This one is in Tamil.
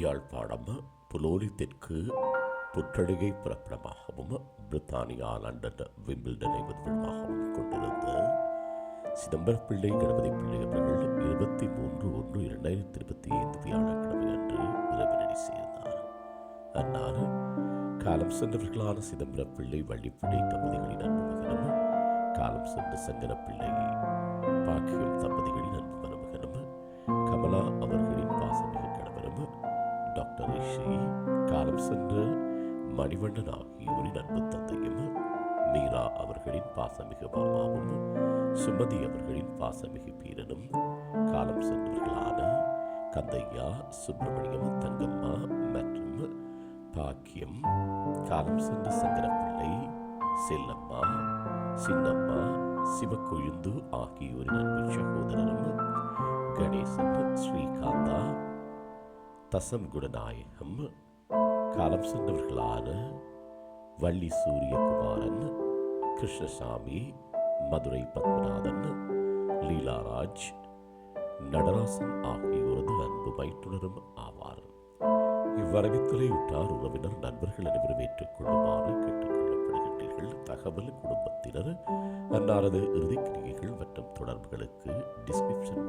யாழ்ப்பாணம் புலோலி தெற்கு புற்றடுகை பிரபலமாகவும் பிரித்தானியா லண்டன் விம்பிள்டனை முதலிடமாகவும் கொண்டிருந்த சிதம்பரம் பிள்ளை கணபதி பிள்ளை அவர்கள் இருபத்தி மூன்று ஒன்று இரண்டாயிரத்தி இருபத்தி ஐந்து வியாழக்கிழமை அன்று இரவினடி சேர்ந்தார் அன்னாறு காலம் சென்றவர்களான சிதம்பரம் பிள்ளை வள்ளிப்பிள்ளை தம்பதிகளின் அன்பு மகனும் காலம் சென்ற சங்கர பிள்ளை பாக்கியம் தம்பதிகளின் அன்பு மருமகனும் கமலா அவர் டாக்டர் ரிஷி காலம் சென்ற மணிவண்ணன் ஆகியோரின் அன்பு தந்தையும் மீரா அவர்களின் பாசமிகு மாமாவும் சுமதி அவர்களின் பாசமிகு பீரனும் காலம் சென்றவர்களான கந்தையா சுப்பிரமணியம் தங்கம்மா மற்றும் பாக்கியம் காலம் சென்ற சங்கரப்பிள்ளை செல்லம்மா சின்னம்மா சிவக்கொழுந்து ஆகியோரின் அன்பு சகோதரர் தசம் குணநாயகம் காலம் சென்றவர்களான வள்ளி சூரியகுமாரன் கிருஷ்ணசாமி மதுரை பத்மநாதன் லீலாராஜ் நடராசன் ஆகியோரது அன்பு மைத்துனரும் ஆவார். இவ்வரவித்தலை உற்றார் உறவினர் நண்பர்கள் அனைவரும் ஏற்றுக்கொள்ளுமாறு கேட்டுக்கொள்ளப்படுகின்றீர்கள். தகவல் குடும்பத்தினர் அன்னாரது இறுதிக்கிரியைகள் மற்றும் தொடர்புகளுக்கு டிஸ்கிரிப்ஷன்